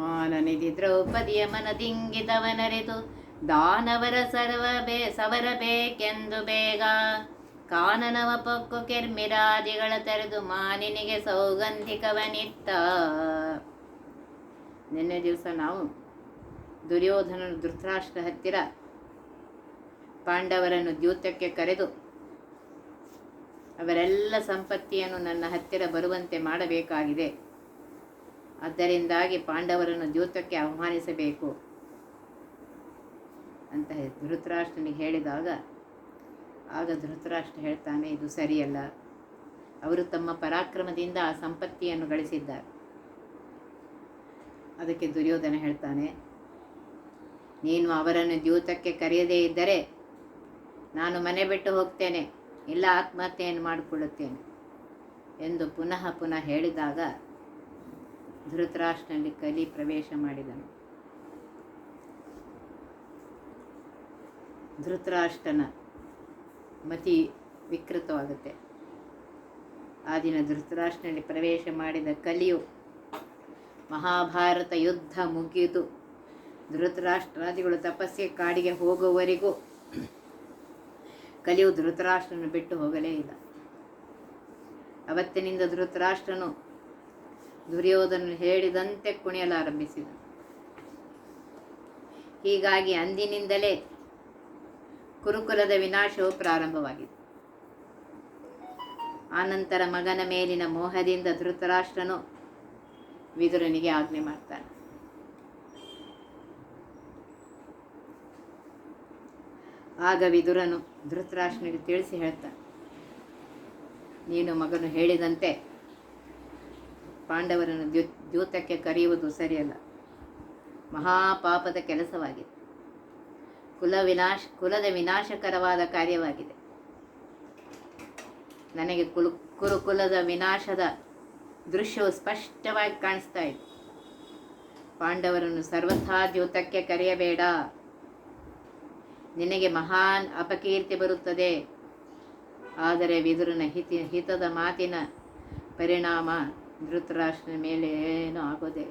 ಮಾನನಿಧಿ ದ್ರೌಪದಿಯ ಮನದಿಂಗಿದವನರಿದು ದಾನವರ ಸರ್ವ ಬೇ, ಸವರ ಬೇಕೆಂದು ಬೇಗ. ಕಾನನವ ಪೊಕ್ಕು ಕೆರ್ಮಿರಾದಿಗಳ ತೆರೆದು ಮಾನಿನಿಗೆ ಸೌಗಂಧಿಕವನಿತ್ತ. ನಿನ್ನೆ ದಿವಸ ನಾವು ದುರ್ಯೋಧನ ಧೃತರಾಷ್ಟ್ರ ಹತ್ತಿರ ಪಾಂಡವರನ್ನು ದ್ಯೂತಕ್ಕೆ ಕರೆದು ಅವರೆಲ್ಲ ಸಂಪತ್ತಿಯನ್ನು ನನ್ನ ಹತ್ತಿರ ಬರುವಂತೆ ಮಾಡಬೇಕಾಗಿದೆ. ಆದ್ದರಿಂದಾಗಿ ಪಾಂಡವರನ್ನು ದ್ಯೂತಕ್ಕೆ ಆಹ್ವಾನಿಸಬೇಕು ಅಂತ ಧೃತರಾಷ್ಟ್ರನಿಗೆ ಹೇಳಿದಾಗ, ಆಗ ಧೃತರಾಷ್ಟ್ರ ಹೇಳ್ತಾನೆ, ಇದು ಸರಿಯಲ್ಲ. ಅವರು ತಮ್ಮ ಪರಾಕ್ರಮದಿಂದ ಆ ಸಂಪತ್ತಿಯನ್ನು ಗಳಿಸಿದ್ದಾರೆ. ಅದಕ್ಕೆ ದುರ್ಯೋಧನ ಹೇಳ್ತಾನೆ, ನೀನು ಅವರನ್ನು ದ್ಯೂತಕ್ಕೆ ಕರೆಯದೇ ಇದ್ದರೆ ನಾನು ಮನೆ ಬಿಟ್ಟು ಹೋಗ್ತೇನೆ, ಇಲ್ಲ ಆತ್ಮಹತ್ಯೆಯನ್ನು ಮಾಡಿಕೊಳ್ಳುತ್ತೇನೆ ಎಂದು ಪುನಃ ಪುನಃ ಹೇಳಿದಾಗ ಧೃತರಾಷ್ಟ್ರನಲ್ಲಿ ಕಲಿ ಪ್ರವೇಶ ಮಾಡಿದನು. ಧೃತರಾಷ್ಟ್ರನ ಮತಿ ವಿಕೃತವಾಗುತ್ತೆ. ಆ ದಿನ ಧೃತರಾಷ್ಟ್ರನಲ್ಲಿ ಪ್ರವೇಶ ಮಾಡಿದ ಕಲಿಯು ಮಹಾಭಾರತ ಯುದ್ಧ ಮುಗಿದು ಧೃತರಾಷ್ಟ್ರಾದಿಗಳು ತಪಸ್ಸೆ ಕಾಡಿಗೆ ಹೋಗುವವರೆಗೂ ಕಲಿಯು ಧೃತರಾಷ್ಟ್ರನು ಬಿಟ್ಟು ಹೋಗಲೇ ಇಲ್ಲ. ಅವತ್ತಿನಿಂದ ಧೃತರಾಷ್ಟ್ರನು ದುರ್ಯೋಧನ ಹೇಳಿದಂತೆ ಕುಣಿಯಲಾರಂಭಿಸಿದ ಹೀಗಾಗಿ ಅಂದಿನಿಂದಲೇ ಕುರುಕುಲದ ವಿನಾಶವು ಪ್ರಾರಂಭವಾಗಿದೆ. ಆನಂತರ ಮಗನ ಮೇಲಿನ ಮೋಹದಿಂದ ಧೃತರಾಷ್ಟ್ರನು ವಿದುರನಿಗೆ ಆಜ್ಞೆ ಮಾಡ್ತಾನೆ. ಆಗ ವಿದುರನು ಧೃತರಾಷ್ಟ್ರನಿಗೆ ತಿಳಿಸಿ ಹೇಳ್ತಾನೆ, ನೀನು ಮಗನು ಹೇಳಿದಂತೆ ಪಾಂಡವರನ್ನು ದ್ಯೂ, ದ್ಯೂತಕ್ಕೆ ಕರೆಯುವುದು ಸರಿಯಲ್ಲ. ಮಹಾಪಾಪದ ಕೆಲಸವಾಗಿದೆ. ಕುಲ ವಿನಾಶ, ಕುಲದ ವಿನಾಶಕರವಾದ ಕಾರ್ಯವಾಗಿದೆ. ನನಗೆ ಕುಲು ಕುರುಕುಲದ ವಿನಾಶದ ದೃಶ್ಯವು ಸ್ಪಷ್ಟವಾಗಿ ಕಾಣಿಸ್ತಾ ಇದೆ. ಪಾಂಡವರನ್ನು ಸರ್ವಥಾ ದ್ಯೂತಕ್ಕೆ ಕರೆಯಬೇಡ. ನಿನಗೆ ಮಹಾನ್ ಅಪಕೀರ್ತಿ ಬರುತ್ತದೆ. ಆದರೆ ವಿದುರನ ಹಿತಿ, ಹಿತದ ಮಾತಿನ ಪರಿಣಾಮ ಧೃತರಾಷ್ಟ್ರನ ಮೇಲೆ ಏನೂ ಆಗೋದೇ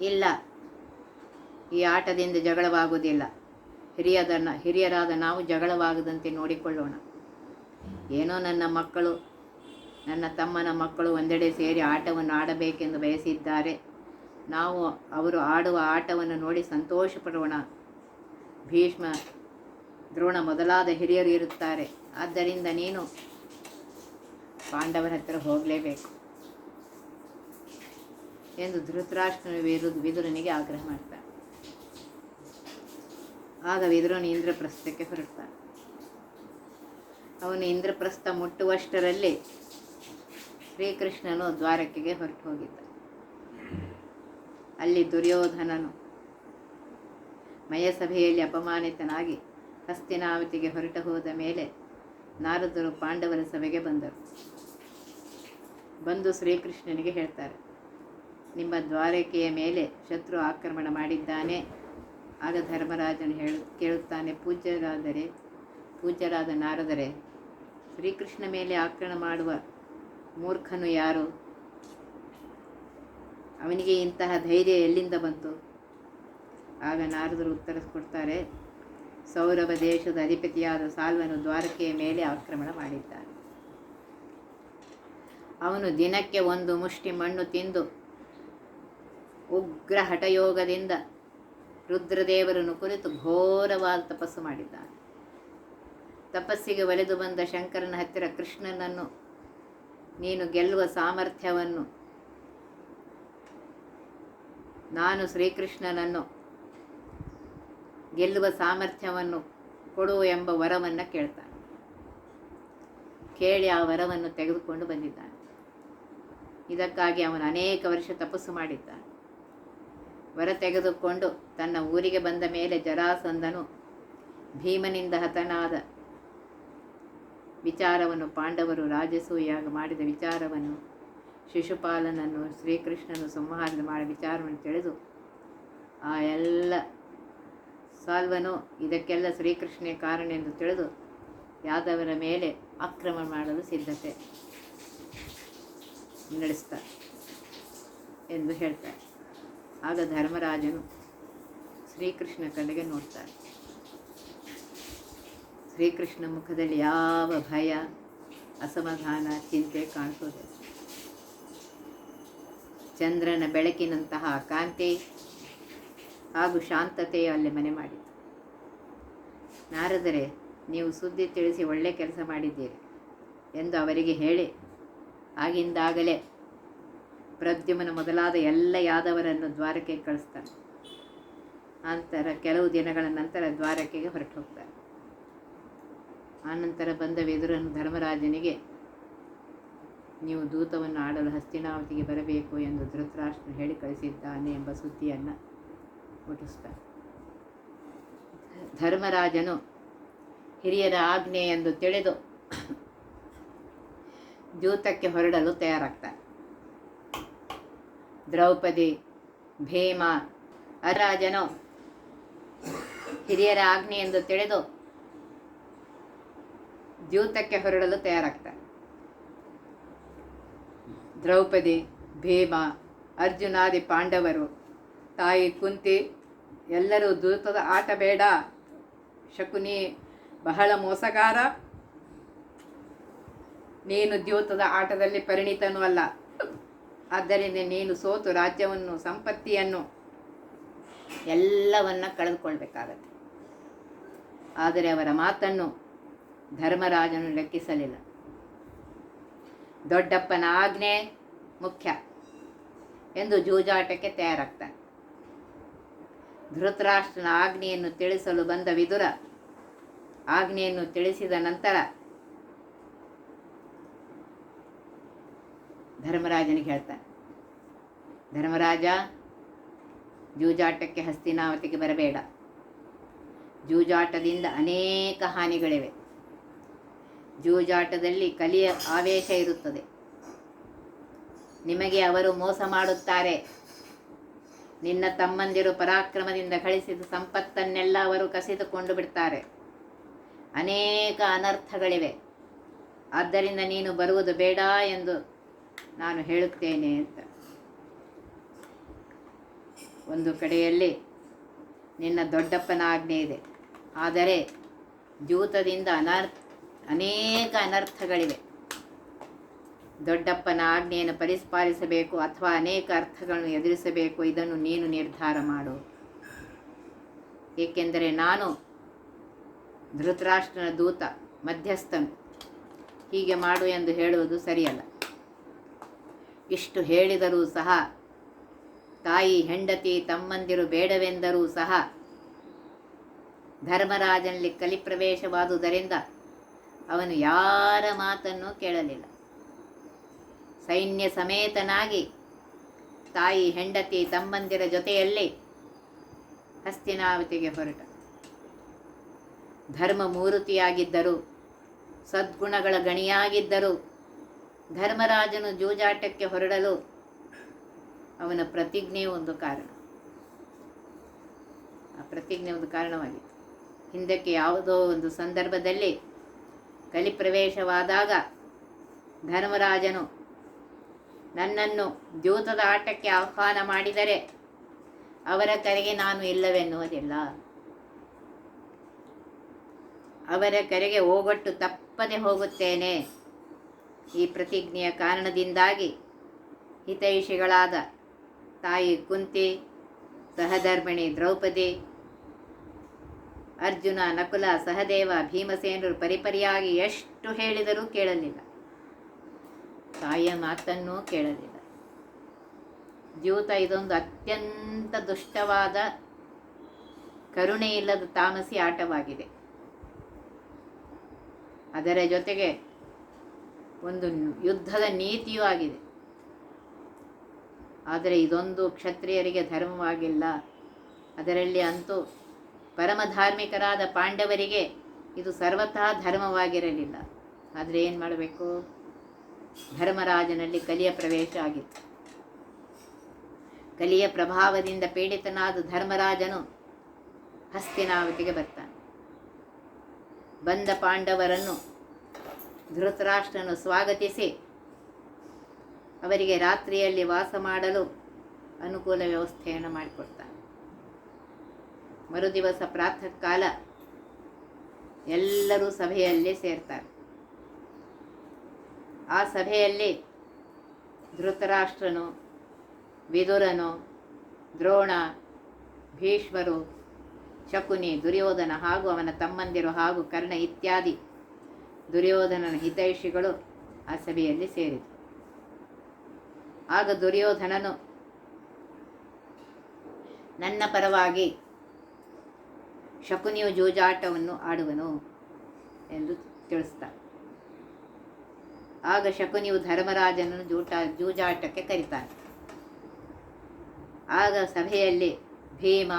ಇಲ್ಲ. ಈ ಆಟದಿಂದ ಜಗಳವಾಗುವುದಿಲ್ಲ ಹಿರಿಯದ ಹಿರಿಯರಾದ ನಾವು ಜಗಳವಾಗದಂತೆ ನೋಡಿಕೊಳ್ಳೋಣ. ಏನೋ ನನ್ನ ಮಕ್ಕಳು, ನನ್ನ ತಮ್ಮನ ಮಕ್ಕಳು ಒಂದೆಡೆ ಸೇರಿ ಆಟವನ್ನು ಆಡಬೇಕೆಂದು ಬಯಸಿದ್ದಾರೆ. ನಾವು ಅವರು ಆಡುವ ಆಟವನ್ನು ನೋಡಿ ಸಂತೋಷ ಪಡೋಣ ಭೀಷ್ಮ, ದ್ರೋಣ ಮೊದಲಾದ ಹಿರಿಯರು ಇರುತ್ತಾರೆ. ಆದ್ದರಿಂದ ನೀನು ಪಾಂಡವರ ಹತ್ತಿರ ಹೋಗಲೇಬೇಕು. ಎಂದು ಧೃತರಾಷ್ಟ್ರ ವಿರುದ್ಧ ವಿದುರನಿಗೆ ಆಗ್ರಹ ಮಾಡ್ತಾನೆ. ಆಗ ವಿದುರನು ಇಂದ್ರಪ್ರಸ್ಥಕ್ಕೆ ಹೊರಡ್ತಾನೆ. ಅವನು ಇಂದ್ರಪ್ರಸ್ಥ ಮುಟ್ಟುವಷ್ಟರಲ್ಲಿ ಶ್ರೀಕೃಷ್ಣನು ದ್ವಾರಕೆಗೆ ಹೊರಟು ಹೋಗಿದ್ದ. ಅಲ್ಲಿ ದುರ್ಯೋಧನನು ಮಯಸಭೆಯಲ್ಲಿ ಅಪಮಾನಿತನಾಗಿ ಹಸ್ತಿನಾವತಿಗೆ ಹೊರಟು ಹೋದ ಮೇಲೆ ನಾರದರು ಪಾಂಡವರ ಸಭೆಗೆ ಬಂದರು. ಬಂದು ಶ್ರೀಕೃಷ್ಣನಿಗೆ ಹೇಳ್ತಾರೆ. ನಿಮ್ಮ ದ್ವಾರಕೆಯ ಮೇಲೆ ಶತ್ರು ಆಕ್ರಮಣ ಮಾಡಿದ್ದಾನೆ. ಆಗ ಧರ್ಮರಾಜನು ಹೇಳು, ಕೇಳುತ್ತಾನೆ, ಪೂಜ್ಯರಾದರೆ, ಪೂಜ್ಯರಾದ ನಾರದರೆ, ಶ್ರೀಕೃಷ್ಣ ಮೇಲೆ ಆಕ್ರಮಣ ಮಾಡುವ ಮೂರ್ಖನು ಯಾರು? ಅವನಿಗೆ ಇಂತಹ ಧೈರ್ಯ ಎಲ್ಲಿಂದ ಬಂತು? ಆಗ ನಾರದರು ಉತ್ತರ ಕೊಡ್ತಾರೆ, ಸೌರಭ ದೇಶದ ಅಧಿಪತಿಯಾದ ಸಾಲ್ವನು ದ್ವಾರಕೆಯ ಮೇಲೆ ಆಕ್ರಮಣ ಮಾಡಿದ್ದಾನೆ. ಅವನು ದಿನಕ್ಕೆ ಒಂದು ಮುಷ್ಟಿ ಮಣ್ಣು ತಿಂದು ಉಗ್ರ ಹಠಯೋಗದಿಂದ ರುದ್ರದೇವರನ್ನು ಕುರಿತು ಘೋರವಾದ ತಪಸ್ಸು ಮಾಡಿದ್ದಾನೆ. ತಪಸ್ಸಿಗೆ ಒಲೆದು ಬಂದ ಶಂಕರನ ಹತ್ತಿರ ಕೃಷ್ಣನನ್ನು, ನೀನು ಗೆಲ್ಲುವ ಸಾಮರ್ಥ್ಯವನ್ನು ನಾನು ಶ್ರೀಕೃಷ್ಣನನ್ನು ಗೆಲ್ಲುವ ಸಾಮರ್ಥ್ಯವನ್ನು ಕೊಡು ಎಂಬ ವರವನ್ನು ಕೇಳ್ತಾನೆ. ಕೇಳಿ ಆ ವರವನ್ನು ತೆಗೆದುಕೊಂಡು ಬಂದಿದ್ದಾನೆ. ಇದಕ್ಕಾಗಿ ಅವನು ಅನೇಕ ವರ್ಷ ತಪಸ್ಸು ಮಾಡಿದ್ದ ವರ ತೆಗೆದುಕೊಂಡು ತನ್ನ ಊರಿಗೆ ಬಂದ ಮೇಲೆ ಜರಾಸಂದನು ಭೀಮನಿಂದ ಹತನಾದ ವಿಚಾರವನ್ನು ಪಾಂಡವರು ರಾಜಸೂಯಾಗ ಮಾಡಿದ ವಿಚಾರವನ್ನು ಶಿಶುಪಾಲನನ್ನು ಶ್ರೀಕೃಷ್ಣನು ಸಂಹಾರ ಮಾಡಿದ ವಿಚಾರವನ್ನು ತಿಳಿದು, ಆ ಎಲ್ಲ ಸಾಲ್ವನು ಇದಕ್ಕೆಲ್ಲ ಶ್ರೀಕೃಷ್ಣನೇ ಕಾರಣ ಎಂದು ತಿಳಿದು, ಯಾದವರ ಮೇಲೆ ಆಕ್ರಮಣ ಮಾಡಲು ಸಿದ್ಧತೆ. ನಡೆಸ್ತಾರೆ ಎಂದು ಹೇಳ್ತಾರೆ. ಆಗ ಧರ್ಮರಾಜನು ಶ್ರೀಕೃಷ್ಣ ಕಡೆಗೆ ನೋಡ್ತಾರೆ. ಶ್ರೀಕೃಷ್ಣ ಮುಖದಲ್ಲಿ ಯಾವ ಭಯ, ಅಸಮಾಧಾನ, ಚಿಂತೆ ಕಾಣಿಸೋದಿಲ್ಲ ಚಂದ್ರನ ಬೆಳಕಿನಂತಹ ಕಾಂತಿ ಹಾಗೂ ಶಾಂತತೆ ಅಲ್ಲಿ ಮನೆ ಮಾಡಿತು ನಾರದರೆ, ನೀವು ಸುದ್ದಿ ತಿಳಿಸಿ ಒಳ್ಳೆ ಕೆಲಸ ಮಾಡಿದ್ದೀರಿ ಎಂದು ಅವರಿಗೆ ಹೇಳಿ ಆಗಿಂದಾಗಲೇ ಪ್ರದ್ಯುಮನ ಮೊದಲಾದ ಎಲ್ಲ ಯಾದವರನ್ನು ದ್ವಾರಕೆಗೆ ಕಳಿಸ್ತಾನೆ ನಂತರ ಕೆಲವು ದಿನಗಳ ನಂತರ ದ್ವಾರಕೆಗೆ ಹೊರಟು ಹೋಗ್ತಾರೆ ಆನಂತರ ಬಂದ ವಿದುರನು ಧರ್ಮರಾಜನಿಗೆ, ನೀವು ದೂತವನ್ನು ಆಡಲು ಹಸ್ತಿನಾವತಿಗೆ ಬರಬೇಕು ಎಂದು ಧೃತರಾಷ್ಟ್ರ ಹೇಳಿ ಕಳಿಸಿದ್ದಾನೆ ಎಂಬ ಸುದ್ದಿಯನ್ನು ಮುಟ್ಟಿಸ್ತಾರೆ. ಧರ್ಮರಾಜನು ಹಿರಿಯರ ಆಜ್ಞೆ ಎಂದು ತಿಳಿದು ದ್ಯೂತಕ್ಕೆ ಹೊರಡಲು ತಯಾರಾಗ್ತಾರೆ. ದ್ರೌಪದಿ, ಭೀಮ, ಅರಾಜನು ಹಿರಿಯರ ಆಗ್ನಿ ಎಂದು ತಿಳಿದು ದ್ಯೂತಕ್ಕೆ ಹೊರಡಲು ತಯಾರಾಗ್ತಾರೆ. ದ್ರೌಪದಿ, ಭೀಮ, ಅರ್ಜುನಾದಿ ಪಾಂಡವರು, ತಾಯಿ ಕುಂತಿ, ಎಲ್ಲರೂ ದ್ಯೂತದ ಆಟ ಬೇಡ, ಶಕುನಿ ಬಹಳ ಮೋಸಗಾರ. ನೀನು ದ್ಯೋತದ ಆಟದಲ್ಲಿ ಪರಿಣಿತನೂ ಅಲ್ಲ. ಆದ್ದರಿಂದ ನೀನು ಸೋತು ರಾಜ್ಯವನ್ನು, ಸಂಪತ್ತಿಯನ್ನು ಎಲ್ಲವನ್ನ ಕಳೆದುಕೊಳ್ಬೇಕಾಗತ್ತೆ. ಆದರೆ ಅವರ ಮಾತನ್ನು ಧರ್ಮರಾಜನು ಲೆಕ್ಕಿಸಲಿಲ್ಲ. ದೊಡ್ಡಪ್ಪನ ಆಜ್ಞೆ ಮುಖ್ಯ ಎಂದು ಜೂಜಾಟಕ್ಕೆ ತಯಾರಾಗ್ತಾನೆ. ಧೃತರಾಷ್ಟ್ರನ ಆಜ್ಞೆಯನ್ನು ತಿಳಿಸಲು ಬಂದ ವಿದುರ ಆಜ್ಞೆಯನ್ನು ತಿಳಿಸಿದ ನಂತರ ಧರ್ಮರಾಜನಿಗೆ ಹೇಳ್ತಾನೆ. ಧರ್ಮರಾಜ, ಜೂಜಾಟಕ್ಕೆ ಹಸ್ತಿನಾವತಿಗೆ ಬರಬೇಡ. ಜೂಜಾಟದಿಂದ ಅನೇಕ ಹಾನಿಗಳಿವೆ. ಜೂಜಾಟದಲ್ಲಿ ಕಲಿಯ ಆವೇಶ ಇರುತ್ತದೆ. ನಿಮಗೆ ಅವರು ಮೋಸ ಮಾಡುತ್ತಾರೆ. ನಿನ್ನ ತಮ್ಮಂದಿರು ಪರಾಕ್ರಮದಿಂದ ಗಳಿಸಿದ ಸಂಪತ್ತನ್ನೆಲ್ಲ ಅವರು ಕಸಿದುಕೊಂಡು ಬಿಡ್ತಾರೆ. ಅನೇಕ ಅನರ್ಥಗಳಿವೆ. ಆದ್ದರಿಂದ ನೀನು ಬರುವುದು ಬೇಡ ಎಂದು ನಾನು ಹೇಳುತ್ತೇನೆ ಅಂತ. ಒಂದು ಕಡೆಯಲ್ಲಿ ನಿನ್ನ ದೊಡ್ಡಪ್ಪನ ಆಜ್ಞೆ ಇದೆ ಆದರೆ ಜೂತದಿಂದ ಅನರ್ಥ, ಅನೇಕ ಅನರ್ಥಗಳಿವೆ. ದೊಡ್ಡಪ್ಪನ ಆಜ್ಞೆಯನ್ನು ಪರಿಪಾಲಿಸಬೇಕು ಅಥವಾ ಅನೇಕ ಅರ್ಥಗಳನ್ನು ಎದುರಿಸಬೇಕು, ಇದನ್ನು ನೀನು ನಿರ್ಧಾರ ಮಾಡು. ಏಕೆಂದರೆ ನಾನು ಧೃತರಾಷ್ಟ್ರನ ದೂತ, ಮಧ್ಯಸ್ಥನು. ಹೀಗೆ ಮಾಡು ಎಂದು ಹೇಳುವುದು ಸರಿಯಲ್ಲ. ಇಷ್ಟು ಹೇಳಿದರೂ ಸಹ, ತಾಯಿ ಹೆಂಡತಿ ತಮ್ಮಂದಿರು ಬೇಡವೆಂದರೂ ಸಹ ಧರ್ಮರಾಜನಲ್ಲಿ ಕಲಿಪ್ರವೇಶವಾದುದರಿಂದ ಅವನು ಯಾರ ಮಾತನ್ನು ಕೇಳಲಿಲ್ಲ. ಸೈನ್ಯ ಸಮೇತನಾಗಿ ತಾಯಿ ಹೆಂಡತಿ ತಮ್ಮಂದಿರ ಜೊತೆಯಲ್ಲಿ ಹಸ್ತಿನಾವತಿಗೆ ಹೊರಟ. ಧರ್ಮ ಮೂರುತಿಯಾಗಿದ್ದರು, ಸದ್ಗುಣಗಳ ಗಣಿಯಾಗಿದ್ದರು ಧರ್ಮರಾಜನು ಜೂಜಾಟಕ್ಕೆ ಹೊರಡಲು ಅವನ ಪ್ರತಿಜ್ಞೆ ಒಂದು ಕಾರಣ. ಆ ಪ್ರತಿಜ್ಞೆ ಒಂದು ಕಾರಣವಾಗಿತ್ತು. ಹಿಂದಕ್ಕೆ ಯಾವುದೋ ಒಂದು ಸಂದರ್ಭದಲ್ಲಿ ಕಲಿಪ್ರವೇಶವಾದಾಗ ಧರ್ಮರಾಜನು ನನ್ನನ್ನು ದ್ಯೂತದ ಆಟಕ್ಕೆ ಆಹ್ವಾನ ಮಾಡಿದರೆ ಅವರ ಕರೆಗೆ ನಾನು ಇಲ್ಲವೆನ್ನುವುದಿಲ್ಲ. ಅವರ ಕರೆಗೆ ಹೋಗೊಟ್ಟು ತಪ್ಪದೆ ಹೋಗುತ್ತೇನೆ. ಈ ಪ್ರತಿಜ್ಞೆಯ ಕಾರಣದಿಂದಾಗಿ ಹಿತೈಷಿಗಳಾದ ತಾಯಿ ಕುಂತಿ, ಸಹಧರ್ಮಿಣಿ ದ್ರೌಪದಿ, ಅರ್ಜುನ, ನಕುಲ, ಸಹದೇವ, ಭೀಮಸೇನರು ಪರಿಪರಿಯಾಗಿ ಎಷ್ಟು ಹೇಳಿದರೂ ಕೇಳಲಿಲ್ಲ. ತಾಯಿಯ ಮಾತನ್ನೂ ಕೇಳಲಿಲ್ಲ. ದ್ಯೂತ ಇದೊಂದು ಅತ್ಯಂತ ದುಷ್ಟವಾದ ಕರುಣೆ ಇಲ್ಲದ ತಾಮಸಿ ಆಟವಾಗಿದೆ. ಅದರ ಜೊತೆಗೆ ಒಂದು ಯುದ್ಧದ ನೀತಿಯೂ ಆಗಿದೆ. ಆದರೆ ಇದೊಂದು ಕ್ಷತ್ರಿಯರಿಗೆ ಧರ್ಮವಾಗಿಲ್ಲ. ಅದರಲ್ಲಿ ಅಂತೂ ಪರಮ ಧಾರ್ಮಿಕರಾದ ಪಾಂಡವರಿಗೆ ಇದು ಸರ್ವತಃ ಧರ್ಮವಾಗಿರಲಿಲ್ಲ. ಆದರೆ ಏನು ಮಾಡಬೇಕು? ಧರ್ಮರಾಜನಲ್ಲಿ ಕಲಿಯ ಪ್ರವೇಶ ಆಗಿತ್ತು. ಕಲಿಯ ಪ್ರಭಾವದಿಂದ ಪೀಡಿತನಾದ ಧರ್ಮರಾಜನು ಹಸ್ತಿನಾವತಿಗೆ ಬರ್ತಾನೆ. ಬಂದ ಪಾಂಡವರನ್ನು ಧೃತರಾಷ್ಟ್ರನು ಸ್ವಾಗತಿಸಿ. ಅವರಿಗೆ ರಾತ್ರಿಯಲ್ಲಿ ವಾಸ ಮಾಡಲು ಅನುಕೂಲ ವ್ಯವಸ್ಥೆಯನ್ನು ಮಾಡಿಕೊಡ್ತಾನೆ. ಮರುದಿವಸ ಪ್ರಾತಃ ಕಾಲ ಎಲ್ಲರೂ ಸಭೆಯಲ್ಲಿ ಸೇರ್ತಾರೆ. ಆ ಸಭೆಯಲ್ಲಿ ಧೃತರಾಷ್ಟ್ರನು, ವಿದುರನು, ದ್ರೋಣ, ಭೀಷ್ಮರು, ಶಕುನಿ, ದುರ್ಯೋಧನ ಹಾಗೂ ಅವನ ತಮ್ಮಂದಿರು ಹಾಗೂ ಕರ್ಣ ಇತ್ಯಾದಿ ದುರ್ಯೋಧನನ ಹಿತೈಷಿಗಳು ಆ ಸಭೆಯಲ್ಲಿ ಸೇರಿದರು. ಆಗ ದುರ್ಯೋಧನನು, ನನ್ನ ಪರವಾಗಿ ಶಕುನಿಯು ಜೂಜಾಟವನ್ನು ಆಡುವನು ಎಂದು ತಿಳಿಸ್ತಾನೆ. ಆಗ ಶಕುನಿಯು ಧರ್ಮರಾಜನನ್ನು ಜೂಟ, ಜೂಜಾಟಕ್ಕೆ ಕರೀತಾನೆ. ಆಗ ಸಭೆಯಲ್ಲಿ ಭೀಮ,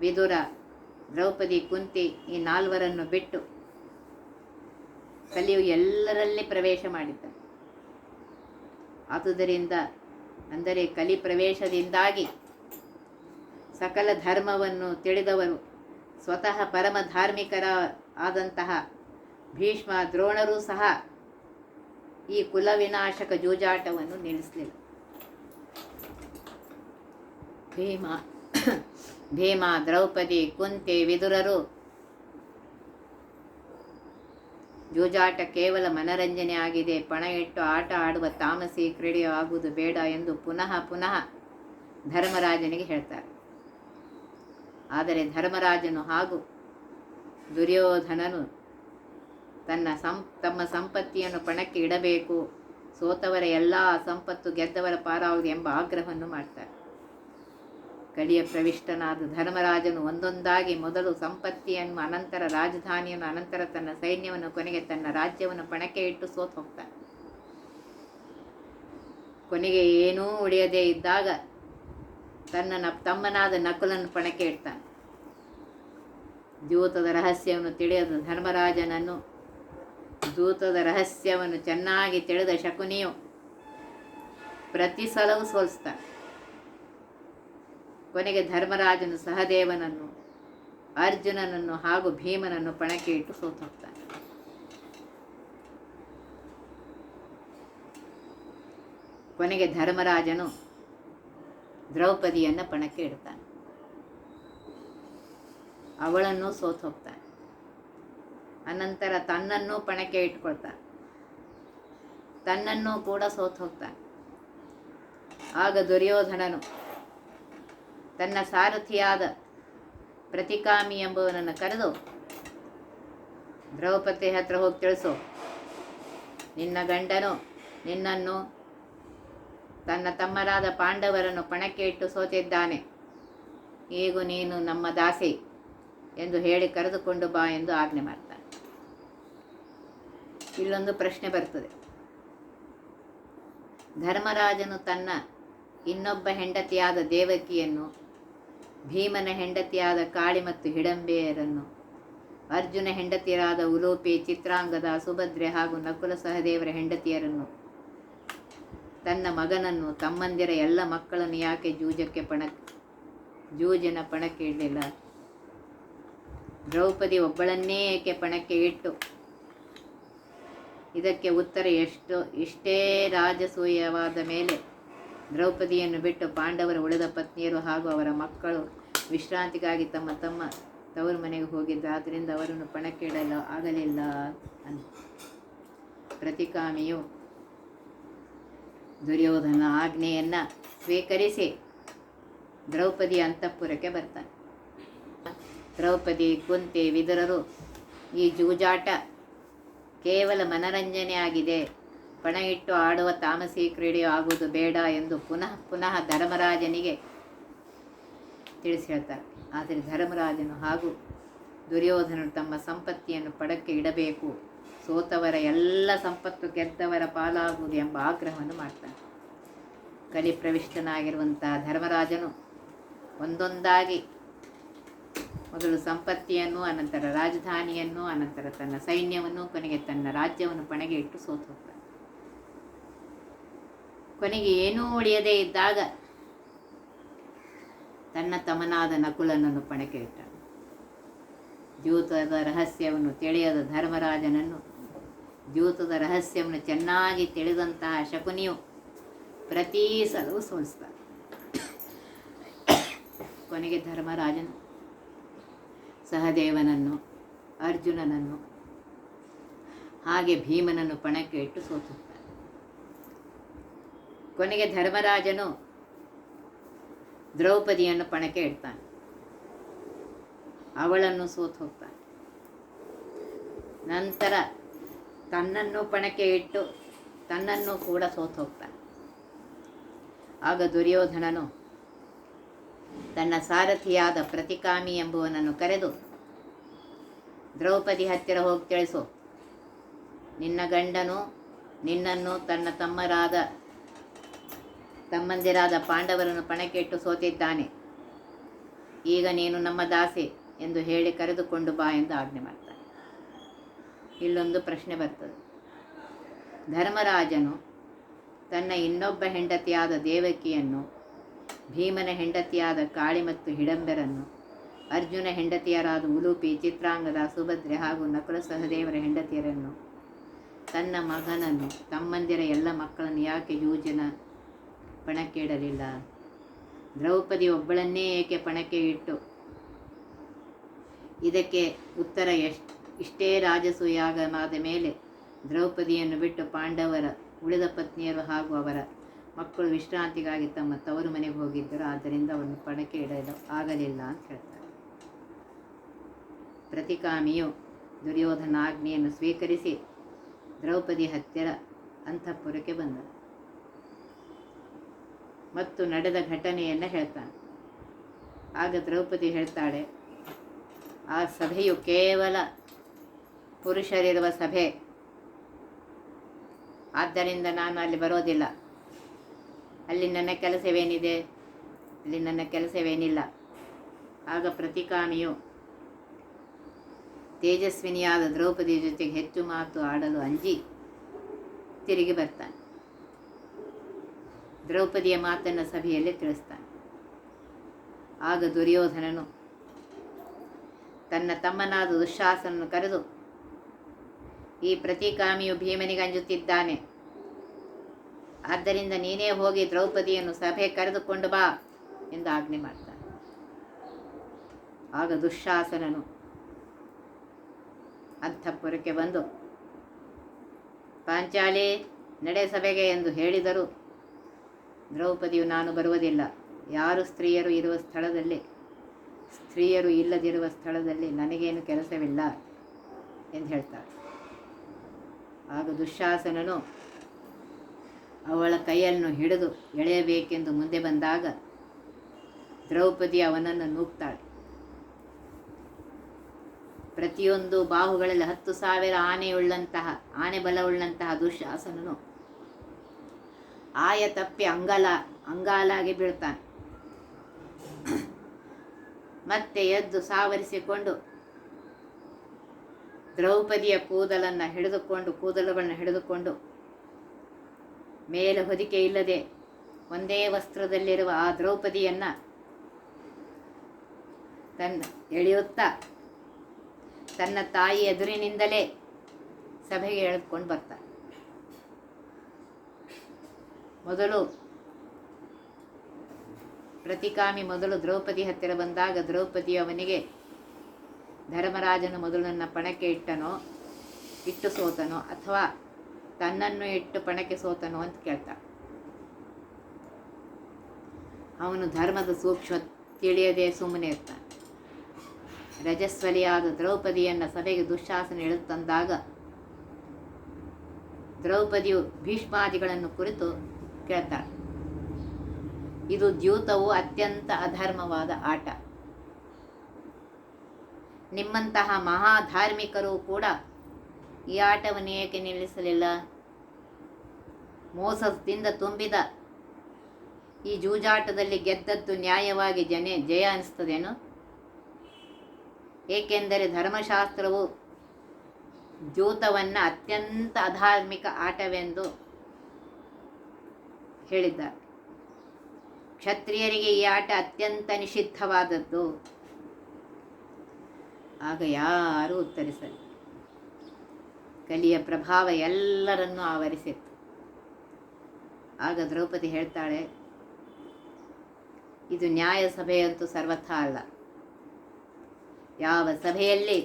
ವಿದುರ, ದ್ರೌಪದಿ, ಕುಂತಿ ಈ ನಾಲ್ವರನ್ನು ಬಿಟ್ಟು ಕಲಿಯು ಎಲ್ಲರಲ್ಲಿ ಪ್ರವೇಶ ಮಾಡಿದ್ದ. ಆದುದರಿಂದ ಅಂದರೆ ಕಲಿ ಪ್ರವೇಶದಿಂದಾಗಿ ಸಕಲ ಧರ್ಮವನ್ನು ತಿಳಿದವರು, ಸ್ವತಃ ಪರಮ ಧಾರ್ಮಿಕರ ಆದಂತಹ ಭೀಷ್ಮ ದ್ರೋಣರೂ ಸಹ ಈ ಕುಲವಿನಾಶಕ ಜೂಜಾಟವನ್ನು ನಿಲ್ಲಿಸಲಿಲ್ಲ. ಭೀಮ ಭೀಮ, ದ್ರೌಪದಿ, ಕುಂತೆ, ವಿದುರರು ಜೂಜಾಟ ಕೇವಲ ಮನರಂಜನೆ ಆಗಿದೆ. ಪಣ ಇಟ್ಟು ಆಟ ಆಡುವ ತಾಮಸಿ ಕ್ರೀಡೆ ಆಗುವುದು ಬೇಡ ಎಂದು ಪುನಃ ಪುನಃ ಧರ್ಮರಾಜನಿಗೆ ಹೇಳ್ತಾರೆ. ಆದರೆ ಧರ್ಮರಾಜನು ಹಾಗೂ ದುರ್ಯೋಧನನು ತನ್ನ ಸಂ, ತಮ್ಮ ಸಂಪತ್ತಿಯನ್ನು ಪಣಕ್ಕೆ ಇಡಬೇಕು. ಸೋತವರ ಎಲ್ಲ ಸಂಪತ್ತು ಗೆದ್ದವರ ಪಾರಾಗುವುದು ಎಂಬ ಆಗ್ರಹವನ್ನು ಮಾಡ್ತಾರೆ. ಕಡಿಯ ಪ್ರವಿಷ್ಟನಾದ ಧರ್ಮರಾಜನು ಒಂದೊಂದಾಗಿ ಮೊದಲು ಸಂಪತ್ತಿಯನ್ನು, ಅನಂತರ ರಾಜಧಾನಿಯನ್ನು, ಅನಂತರ ತನ್ನ ಸೈನ್ಯವನ್ನು, ಕೊನೆಗೆ ತನ್ನ ರಾಜ್ಯವನ್ನು ಪಣಕ್ಕೆ ಇಟ್ಟು ಸೋತು ಹೋಗ್ತಾನೆ. ಕೊನೆಗೆ ಏನೂ ಉಳಿಯದೇ ಇದ್ದಾಗ ತನ್ನ ನ, ತಮ್ಮನಾದ ನಕುಲನ್ನು ಪಣಕ್ಕೆ ಇಡ್ತಾನೆ. ದ್ಯೂತದ ರಹಸ್ಯವನ್ನು ತಿಳಿಯದ ಧರ್ಮರಾಜನನ್ನು ದೂತದ ರಹಸ್ಯವನ್ನು ಚೆನ್ನಾಗಿ ತಿಳಿದ ಶಕುನಿಯು ಪ್ರತಿ ಸಲವೂ ಸೋಲಿಸ್ತಾನೆ. ಕೊನೆಗೆ ಧರ್ಮರಾಜನು ಸಹದೇವನನ್ನು, ಅರ್ಜುನನನ್ನು ಹಾಗೂ ಭೀಮನನ್ನು ಪಣಕ್ಕೆ ಇಟ್ಟು ಸೋತು ಕೊನೆಗೆ ಧರ್ಮರಾಜನು ದ್ರೌಪದಿಯನ್ನು ಪಣಕ್ಕೆ ಇಡ್ತಾನೆ. ಅವಳನ್ನು ಸೋತು ಅನಂತರ ತನ್ನನ್ನು ಪಣಕ್ಕೆ ಇಟ್ಕೊಳ್ತಾನೆ. ತನ್ನನ್ನು ಕೂಡ ಸೋತು ಆಗ ದುರ್ಯೋಧನನು ತನ್ನ ಸಾರಥಿಯಾದ ಪ್ರತಿಕಾಮಿ ಎಂಬುವನನ್ನು ಕರೆದು ದ್ರೌಪದಿ ಹತ್ರ ಹೋಗಿ ತಿಳಿಸು. ನಿನ್ನ ಗಂಡನು ನಿನ್ನನ್ನು ತನ್ನ ತಮ್ಮರಾದ ಪಾಂಡವರನ್ನು ಪಣಕ್ಕೆ ಇಟ್ಟು ಸೋತಿದ್ದಾನೆ. ಈಗ ನೀನು ನಮ್ಮ ದಾಸಿ ಎಂದು ಹೇಳಿ ಕರೆದುಕೊಂಡು ಬಾ ಎಂದು ಆಜ್ಞೆ ಮಾಡ್ತಾನೆ. ಇಲ್ಲೊಂದು ಪ್ರಶ್ನೆ ಬರ್ತದೆ. ಧರ್ಮರಾಜನು ತನ್ನ ಇನ್ನೊಬ್ಬ ಹೆಂಡತಿಯಾದ ದೇವಕಿಯನ್ನು ಭೀಮನ ಹೆಂಡತಿಯಾದ ಕಾಳಿ ಮತ್ತು ಹಿಡಂಬೆಯರನ್ನು. ಅರ್ಜುನ ಹೆಂಡತಿಯರಾದ ಉಲೋಪಿ, ಚಿತ್ರಾಂಗದ ಸುಭದ್ರೆ ಹಾಗೂ ನಕುಲ ಸಹದೇವರ ಹೆಂಡತಿಯರನ್ನು. ತನ್ನ ಮಗನನ್ನು, ತಮ್ಮಂದಿರ ಎಲ್ಲ ಮಕ್ಕಳನ್ನು ಯಾಕೆ ಜೂಜಕ್ಕೆ ಪಣ, ಜೂಜನ ಪಣಕ್ಕೆ ಇಡಲಿಲ್ಲ? ದ್ರೌಪದಿ ಒಬ್ಬಳನ್ನೇ ಏಕೆ ಪಣಕ್ಕೆ ಇಟ್ಟು? ಇದಕ್ಕೆ ಉತ್ತರ ಎಷ್ಟು, ಇಷ್ಟೇ ರಾಜಸೂಯವಾದ ಮೇಲೆ ದ್ರೌಪದಿಯನ್ನು ಬಿಟ್ಟು ಪಾಂಡವರ ಉಳಿದ ಪತ್ನಿಯರು ಹಾಗೂ ಅವರ ಮಕ್ಕಳು ವಿಶ್ರಾಂತಿಗಾಗಿ ತಮ್ಮ ತಮ್ಮ ತವರು ಮನೆಗೆ ಹೋಗಿದ್ದ ಆದ್ದರಿಂದ ಅವರನ್ನು ಪಣಕ್ಕೆ ಆಗಲಿಲ್ಲ ಅಂತ ಪ್ರತಿಕಾಮಿಯು ದುರ್ಯೋಧನ ಆಜ್ಞೆಯನ್ನು ಸ್ವೀಕರಿಸಿ ದ್ರೌಪದಿ ಅಂತಃಪುರಕ್ಕೆ ಬರ್ತಾನೆ. ದ್ರೌಪದಿ, ಕುಂತಿ, ವಿದುರರು ಈ ಜೂಜಾಟ ಕೇವಲ ಮನರಂಜನೆ ಆಗಿದೆ ಪಣ ಇಟ್ಟು ಆಡುವ ತಾಮಸಿ ಕ್ರೀಡೆಯು ಆಗುವುದು ಬೇಡ ಎಂದು ಪುನಃ ಪುನಃ ಧರ್ಮರಾಜನಿಗೆ ತಿಳಿಸಿ ಹೇಳ್ತಾರೆ. ಆದರೆ ಧರ್ಮರಾಜನು ಹಾಗೂ ದುರ್ಯೋಧನರು ತಮ್ಮ ಸಂಪತ್ತಿಯನ್ನು ಪಡಕ್ಕೆ ಇಡಬೇಕು. ಸೋತವರ ಎಲ್ಲ ಸಂಪತ್ತು ಗೆದ್ದವರ ಪಾಲಾಗುವುದು ಎಂಬ ಆಗ್ರಹವನ್ನು ಮಾಡ್ತಾನೆ ಕಲಿ ಪ್ರವಿಷ್ಟನಾಗಿರುವಂತಹ ಧರ್ಮರಾಜನು ಒಂದೊಂದಾಗಿ ಮೊದಲು ಸಂಪತ್ತಿಯನ್ನು, ಅನಂತರ ರಾಜಧಾನಿಯನ್ನು, ಅನಂತರ ತನ್ನ ಸೈನ್ಯವನ್ನು, ಕೊನೆಗೆ ತನ್ನ ರಾಜ್ಯವನ್ನು ಪಣೆಗೆ ಇಟ್ಟು ಸೋತು ಹೋಗ್ತಾನೆ ಕೊನೆಗೆ ಏನೂ ಉಳಿಯದೇ ಇದ್ದಾಗ ತನ್ನ ತಮನಾದ ನಕುಲನನ್ನು ಪಣಕ್ಕೆ ಇಟ್ಟ ದ್ಯೂತದ ರಹಸ್ಯವನ್ನು ತಿಳಿಯದ ಧರ್ಮರಾಜನನ್ನು, ದ್ಯೂತದ ರಹಸ್ಯವನ್ನು ಚೆನ್ನಾಗಿ ತಿಳಿದಂತಹ ಶಕುನಿಯು ಪ್ರತಿ ಸಲವೂ ಸೋಲಿಸ್ತಾನೆ ಕೊನೆಗೆ ಧರ್ಮರಾಜನು ಸಹದೇವನನ್ನು, ಅರ್ಜುನನನ್ನು, ಹಾಗೆ ಭೀಮನನ್ನು ಪಣಕ್ಕೆ ಇಟ್ಟು ಸೋತುತ್ತಾನೆ ಕೊನೆಗೆ ಧರ್ಮರಾಜನು ದ್ರೌಪದಿಯನ್ನು ಪಣಕ್ಕೆ ಇಡ್ತಾನೆ. ಅವಳನ್ನು ಸೋತು ಹೋಗ್ತಾನೆ. ನಂತರ ತನ್ನನ್ನು ಪಣಕ್ಕೆ ಇಟ್ಟು ತನ್ನನ್ನು ಕೂಡ ಸೋತು ಹೋಗ್ತಾನೆ. ಆಗ ದುರ್ಯೋಧನನು ತನ್ನ ಸಾರಥಿಯಾದ ಪ್ರತಿಕಾಮಿ ಎಂಬುವನನ್ನು ಕರೆದು, ದ್ರೌಪದಿ ಹತ್ತಿರ ಹೋಗಿ ತಿಳಿಸು. ನಿನ್ನ ಗಂಡನು ನಿನ್ನನ್ನು ತನ್ನ ತಮ್ಮರಾದ ತಮ್ಮಂದಿರಾದ ಪಾಂಡವರನ್ನು ಪಣಕ್ಕೆಟ್ಟು ಸೋತಿದ್ದಾನೆ. ಈಗ ನೀನು ನಮ್ಮ ದಾಸೆ ಎಂದು ಹೇಳಿ ಕರೆದುಕೊಂಡು ಬಾ ಎಂದು ಆಜ್ಞೆ ಮಾಡ್ತಾನೆ. ಇಲ್ಲೊಂದು ಪ್ರಶ್ನೆ ಬರ್ತದೆ. ಧರ್ಮರಾಜನು ತನ್ನ ಇನ್ನೊಬ್ಬ ಹೆಂಡತಿಯಾದ ದೇವಕಿಯನ್ನು, ಭೀಮನ ಹೆಂಡತಿಯಾದ ಕಾಳಿ ಮತ್ತು ಹಿಡಂಬರನ್ನು, ಅರ್ಜುನ ಹೆಂಡತಿಯರಾದ ಉಲೂಪಿ, ಚಿತ್ರಾಂಗದ ಸುಭದ್ರೆ ಹಾಗೂ ನಕುಲ ಸಹದೇವರ ಹೆಂಡತಿಯರನ್ನು, ತನ್ನ ಮಗನನ್ನು, ತಮ್ಮಂದಿರ ಎಲ್ಲ ಮಕ್ಕಳನ್ನು ಯಾಕೆ ಜೂಜಿನ ಪಣಕ್ಕೆ ಇಡಲಿಲ್ಲ. ದ್ರೌಪದಿ ಒಬ್ಬಳನ್ನೇ ಏಕೆ ಪಣಕ್ಕೆ ಇಟ್ಟು? ಇದಕ್ಕೆ ಉತ್ತರ ಎಷ್ಟು ಇಷ್ಟೇ ರಾಜಸೂಯಾಗಮಾದ ಮೇಲೆ ದ್ರೌಪದಿಯನ್ನು ಬಿಟ್ಟು ಪಾಂಡವರ, ಉಳಿದ ಪತ್ನಿಯರು ಹಾಗೂ ಅವರ ಮಕ್ಕಳು ವಿಶ್ರಾಂತಿಗಾಗಿ ತಮ್ಮ ತವರು ಮನೆಗೆ ಹೋಗಿದ್ದರು. ಆದ್ದರಿಂದ ಅವನು ಪಣಕ್ಕೆ ಇಡಲು ಆಗಲಿಲ್ಲ ಅಂತ ಹೇಳ್ತಾರೆ. ಪ್ರತಿಕಾಮಿಯು ದುರ್ಯೋಧನ ಆಜ್ಞೆಯನ್ನು ಸ್ವೀಕರಿಸಿ ದ್ರೌಪದಿ ಹತ್ತಿರ ಅಂತಃಪುರಕ್ಕೆ ಬಂದನು ಮತ್ತು ನಡೆದ ಘಟನೆಯನ್ನು ಹೇಳ್ತಾನೆ. ಆಗ ದ್ರೌಪದಿ ಹೇಳ್ತಾಳೆ, ಆ ಸಭೆಯು ಕೇವಲ ಪುರುಷರಿರುವ ಸಭೆ. ಆದ್ದರಿಂದ ನಾನು ಅಲ್ಲಿ ಬರೋದಿಲ್ಲ. ಅಲ್ಲಿ ನನ್ನ ಕೆಲಸವೇನಿದೆ? ಅಲ್ಲಿ ನನ್ನ ಕೆಲಸವೇನಿಲ್ಲ. ಆಗ ಪ್ರತಿಕಾಮಿಯು ತೇಜಸ್ವಿನಿಯಾದ ದ್ರೌಪದಿ ಜೊತೆಗೆ ಹೆಚ್ಚು ಮಾತು ಆಡಲು ಅಂಜಿ ತಿರುಗಿ ಬರ್ತಾನೆ. ದ್ರೌಪದಿಯ ಮಾತನ್ನು ಸಭೆಯಲ್ಲೇ ತಿಳಿಸ್ತಾನೆ. ಆಗ ದುರ್ಯೋಧನನು ತನ್ನ ತಮ್ಮನಾದ ದುಶ್ಶಾಸನನ್ನು ಕರೆದು, ಈ ಪ್ರತಿಕಾಮಿಯು ಭೀಮನಿಗೆ ಅಂಜುತ್ತಿದ್ದಾನೆ. ಆದ್ದರಿಂದ ನೀನೇ ಹೋಗಿ ದ್ರೌಪದಿಯನ್ನು ಸಭೆ ಕರೆದುಕೊಂಡು ಬಾ ಎಂದು ಆಜ್ಞೆ ಮಾಡ್ತಾನೆ. ಆಗ ದುಶ್ಶಾಸನನು ಅಂತಃಪುರಕ್ಕೆ ಬಂದು, ಪಾಂಚಾಲಿ ನಡೆ ಸಭೆಗೆ ಎಂದು ಹೇಳಿದರು ದ್ರೌಪದಿಯು ನಾನು ಬರುವುದಿಲ್ಲ. ಯಾರು ಸ್ತ್ರೀಯರು ಇರುವ ಸ್ಥಳದಲ್ಲಿ? ಸ್ತ್ರೀಯರು ಇಲ್ಲದಿರುವ ಸ್ಥಳದಲ್ಲಿ ನನಗೇನು ಕೆಲಸವಿಲ್ಲ? ಎಂದು ಹೇಳ್ತಾಳೆ. ಆಗ ದುಶ್ಯಾಸನನು ಅವಳ ಕೈಯನ್ನು ಹಿಡಿದು ಎಳೆಯಬೇಕೆಂದು ಮುಂದೆ ಬಂದಾಗ ದ್ರೌಪದಿ ಅವನನ್ನು ನೂಗ್ತಾಳೆ ಪ್ರತಿಯೊಂದು ಬಾಹುಗಳಲ್ಲಿ ಹತ್ತು ಸಾವಿರ ಆನೆಯುಳ್ಳಂತಹ ಆನೆ ಬಲವುಳ್ಳಂತಹ ದುಶ್ಶಾಸನನು ಆಯ ತಪ್ಪಿ ಅಂಗಲ, ಅಂಗಾಲಾಗಿ ಬೀಳ್ತಾನೆ. ಮತ್ತೆ ಎದ್ದು ಸಾವರಿಸಿಕೊಂಡು ದ್ರೌಪದಿಯ ಕೂದಲನ್ನು ಹಿಡಿದುಕೊಂಡು, ಕೂದಲುಗಳನ್ನು ಹಿಡಿದುಕೊಂಡು ಮೇಲೆ ಹೊದಿಕೆ ಇಲ್ಲದೆ ಒಂದೇ ವಸ್ತ್ರದಲ್ಲಿರುವ ಆ ದ್ರೌಪದಿಯನ್ನು ತನ್ನ ಎಳೆಯುತ್ತಾ ತನ್ನ ತಾಯಿ ಎದುರಿನಿಂದಲೇ ಸಭೆಗೆ ಎಳೆದುಕೊಂಡು ಬರ್ತಾನೆ. ಮೊದಲು ಪ್ರತಿಕಾಮಿ ಮೊದಲು ದ್ರೌಪದಿ ಹತ್ತಿರ ಬಂದಾಗ ದ್ರೌಪದಿ ಅವನಿಗೆ ಧರ್ಮರಾಜನು ಮೊದಲು ನನ್ನ ಪಣಕ್ಕೆ ಇಟ್ಟನೋ, ಇಟ್ಟು ಸೋತನೋ, ಅಥವಾ ತನ್ನನ್ನು ಇಟ್ಟು ಪಣಕ್ಕೆ ಸೋತನೋ ಅಂತ ಕೇಳ್ತಾ. ಅವನು ಧರ್ಮದ ಸೂಕ್ಷ್ಮ ತಿಳಿಯದೆ ಸುಮ್ಮನೆ ಇರ್ತಾನೆ. ರಜಸ್ವಲಿಯಾದ ದ್ರೌಪದಿಯನ್ನು ಸಭೆಗೆ ದುಶ್ಶಾಸನ ಎಳೆದುತಂದಾಗ ದ್ರೌಪದಿಯು ಭೀಷ್ಮಾದಿಗಳನ್ನು ಕುರಿತು ಕೇಳ್ತಾಳೆ ಇದು ದ್ಯೂತವು ಅತ್ಯಂತ ಅಧರ್ಮವಾದ ಆಟ. ನಿಮ್ಮಂತಹ ಮಹಾಧಾರ್ಮಿಕರು ಕೂಡ ಈ ಆಟವನ್ನು ಏಕೆ ನಿಲ್ಲಿಸಲಿಲ್ಲ? ಮೋಸದಿಂದ ತುಂಬಿದ ಈ ಜೂಜಾಟದಲ್ಲಿ ಗೆದ್ದದ್ದು ನ್ಯಾಯವಾಗಿ ಜನೆ, ಜಯ ಅನಿಸ್ತದೇನು? ಏಕೆಂದರೆ ಧರ್ಮಶಾಸ್ತ್ರವು ದ್ಯೂತವನ್ನು ಅತ್ಯಂತ ಅಧಾರ್ಮಿಕ ಆಟವೆಂದು ಹೇಳಿದ್ದಾರೆ. ಕ್ಷತ್ರಿಯರಿಗೆ ಈ ಆಟ ಅತ್ಯಂತ ನಿಷಿದ್ಧವಾದದ್ದು. ಆಗ ಯಾರೂ ಉತ್ತರಿಸಲಿ ಕಲಿಯ ಪ್ರಭಾವ ಎಲ್ಲರನ್ನೂ ಆವರಿಸಿತ್ತು. ಆಗ ದ್ರೌಪದಿ ಹೇಳ್ತಾಳೆ, ಇದು ನ್ಯಾಯ ಸಭೆಯಂತೂ ಸರ್ವಥಾ ಅಲ್ಲ. ಯಾವ ಸಭೆಯಲ್ಲಿ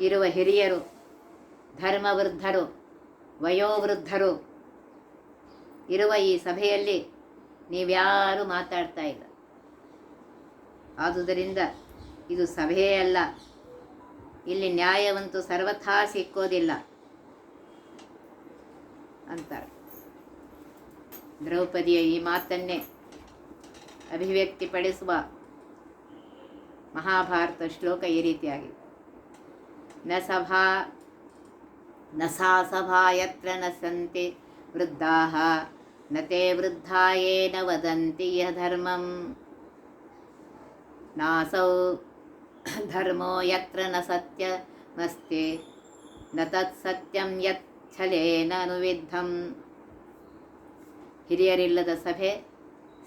ಇರುವ ಹಿರಿಯರು, ಧರ್ಮವೃದ್ಧರು, ವಯೋವೃದ್ಧರು ಇರುವ ಈ ಸಭೆಯಲ್ಲಿ ನೀವ್ಯಾರೂ ಮಾತಾಡ್ತಾ ಇಲ್ಲ. ಆದುದರಿಂದ ಇದು ಸಭೆಯೇ ಅಲ್ಲ. ಇಲ್ಲಿ ನ್ಯಾಯವಂತೂ ಸರ್ವಥಾ ಸಿಕ್ಕೋದಿಲ್ಲ ಅಂತಾರೆ. ದ್ರೌಪದಿಯ ಈ ಮಾತನ್ನೇ ಅಭಿವ್ಯಕ್ತಿಪಡಿಸುವ ಮಹಾಭಾರತ ಶ್ಲೋಕ ಈ ರೀತಿಯಾಗಿದೆ. ನ ಸಭಾ, ನ ಸಾ ಸಭಾ ಯತ್ರ ನ ಸಂತಿ ವೃದ್ಧಾ. ನ ತೇ ವೃದ್ಧಾ ಯೇನ ವದಂತಿ ಯ ಧರ್ಮಂ. ಯತ್ರ ನ ಸತ್ಯಮಸ್ತಿ ನ ತತ್ ಸತ್ಯಂ ಯತ್ ಛಲೇನ ಅನುವಿದ್ಧಂ. ಹಿರಿಯರಿಲ್ಲದ ಸಭೆ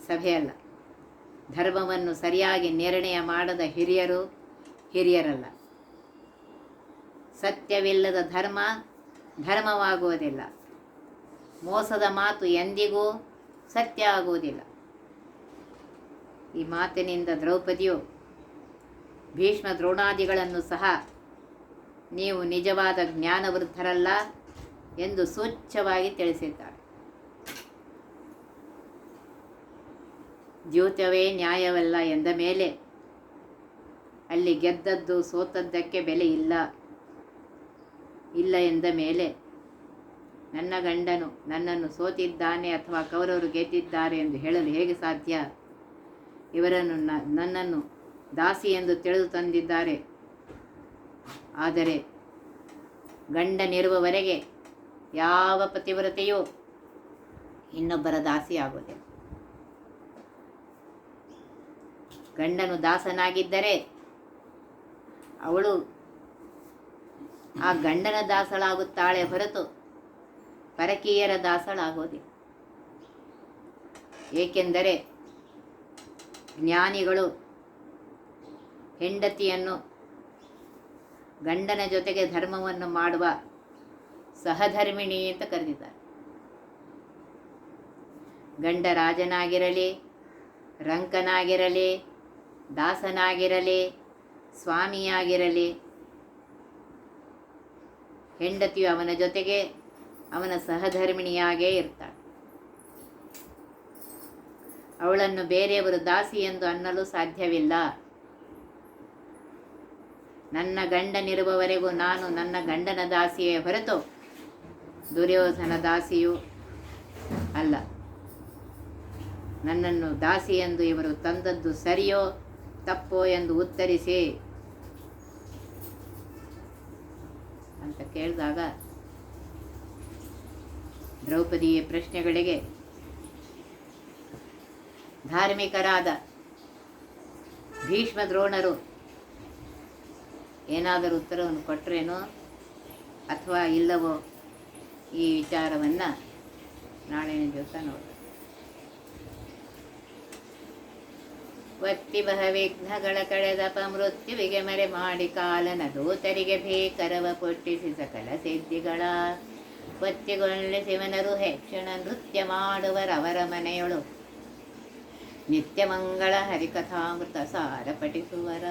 ಸಭೆಯಲ್ಲ ಧರ್ಮವನ್ನು ಸರಿಯಾಗಿ ನಿರ್ಣಯ ಮಾಡದ ಹಿರಿಯರು ಹಿರಿಯರಲ್ಲ. ಸತ್ಯವಿಲ್ಲದ ಧರ್ಮ ಧರ್ಮವಾಗುವುದಿಲ್ಲ. ಮೋಸದ ಮಾತು ಎಂದಿಗೂ ಸತ್ಯ ಆಗುವುದಿಲ್ಲ ಈ ಮಾತಿನಿಂದ ದ್ರೌಪದಿಯು ಭೀಷ್ಮ ದ್ರೋಣಾದಿಗಳನ್ನು ಸಹ ನೀವು ನಿಜವಾದ ಜ್ಞಾನವೃದ್ಧರಲ್ಲ ಎಂದು ಸೂಚ್ಛವಾಗಿ ತಿಳಿಸಿದ್ದಾರೆ. ದ್ಯೂತವೇ ನ್ಯಾಯವಲ್ಲ ಎಂದ ಮೇಲೆ ಅಲ್ಲಿ ಗೆದ್ದದ್ದು ಸೋತದ್ದಕ್ಕೆ ಬೆಲೆ ಇಲ್ಲ. ಇಲ್ಲ ಎಂದ ಮೇಲೆ ನನ್ನ ಗಂಡನು ನನ್ನನ್ನು ಸೋತಿದ್ದಾನೆ ಅಥವಾ ಕೌರವರು ಗೆದ್ದಿದ್ದಾರೆ ಎಂದು ಹೇಳಲು ಹೇಗೆ ಸಾಧ್ಯ? ಇವರನ್ನು ನನ್ನನ್ನು ದಾಸಿ ಎಂದು ತಿಳಿದು ತಂದಿದ್ದಾರೆ. ಆದರೆ ಗಂಡನಿರುವವರೆಗೆ ಯಾವ ಪತಿವ್ರತೆಯೂ ಇನ್ನೊಬ್ಬರ ದಾಸಿ ಆಗುವುದಿಲ್ಲ ಗಂಡನು ದಾಸನಾಗಿದ್ದರೆ ಅವಳು ಆ ಗಂಡನ ದಾಸಳಾಗುತ್ತಾಳೆ ಹೊರತು ಪರಕೀಯರ ದಾಸಳಾಗೋದಿಲ್ಲ ಏಕೆಂದರೆ ಜ್ಞಾನಿಗಳು ಹೆಂಡತಿಯನ್ನು ಗಂಡನ ಜೊತೆಗೆ ಧರ್ಮವನ್ನು ಮಾಡುವ ಸಹಧರ್ಮಿಣಿ ಅಂತ ಕರೆದಿದ್ದಾರೆ. ಗಂಡ ರಾಜನಾಗಿರಲಿ, ರಂಕನಾಗಿರಲಿ, ದಾಸನಾಗಿರಲಿ, ಸ್ವಾಮಿಯಾಗಿರಲಿ, ಹೆಂಡತಿಯು ಅವನ ಜೊತೆಗೆ ಅವನ ಸಹಧರ್ಮಿಣಿಯಾಗೇ ಇರ್ತಾಳೆ. ಅವಳನ್ನು ಬೇರೆಯವರು ದಾಸಿ ಎಂದು ಅನ್ನಲು ಸಾಧ್ಯವಿಲ್ಲ. ನನ್ನ ಗಂಡನಿರುವವರೆಗೂ ನಾನು ನನ್ನ ಗಂಡನ ದಾಸಿಯೇ ಹೊರತು ದುರ್ಯೋಧನ ದಾಸಿಯೂ ಅಲ್ಲ. ನನ್ನನ್ನು ದಾಸಿ ಎಂದು ಇವರು ತಂದದ್ದು ಸರಿಯೋ ತಪ್ಪೋ ಎಂದು ಉತ್ತರಿಸಿ ಅಂತ ಕೇಳಿದಾಗ ದ್ರೌಪದಿಯ ಪ್ರಶ್ನೆಗಳಿಗೆ ಧಾರ್ಮಿಕರಾದ ಭೀಷ್ಮ ದ್ರೋಣರು ಏನಾದರೂ ಉತ್ತರವನ್ನು ಕೊಟ್ಟರೇನೋ ಅಥವಾ ಇಲ್ಲವೋ ಈ ವಿಚಾರವನ್ನು ನಾಳಿನ ದಿವಸ ನೋಡಿ ಬಹ ವಿಘ್ನಗಳ ಕಳೆದಪ ಮೃತ್ಯುವಿಗೆ ಮರೆ ಮಾಡಿ ಕಾಲನ ದೂತರಿಗೆ ಭೀಕರವ ಕೊಟ್ಟಿಸಿ ಸಕಲ ಸಿದ್ಧಿಗಳ ಒತ್ತಿಗೊಳ್ಳೆ ಶಿವನರು ಹೆಕ್ಷಣ ನೃತ್ಯ ಮಾಡುವರವರ ಮನೆಯೊಳು. ನಿತ್ಯ ಮಂಗಳ ಹರಿಕಥಾಮೃತ ಸಾರ ಪಠಿಸುವರ.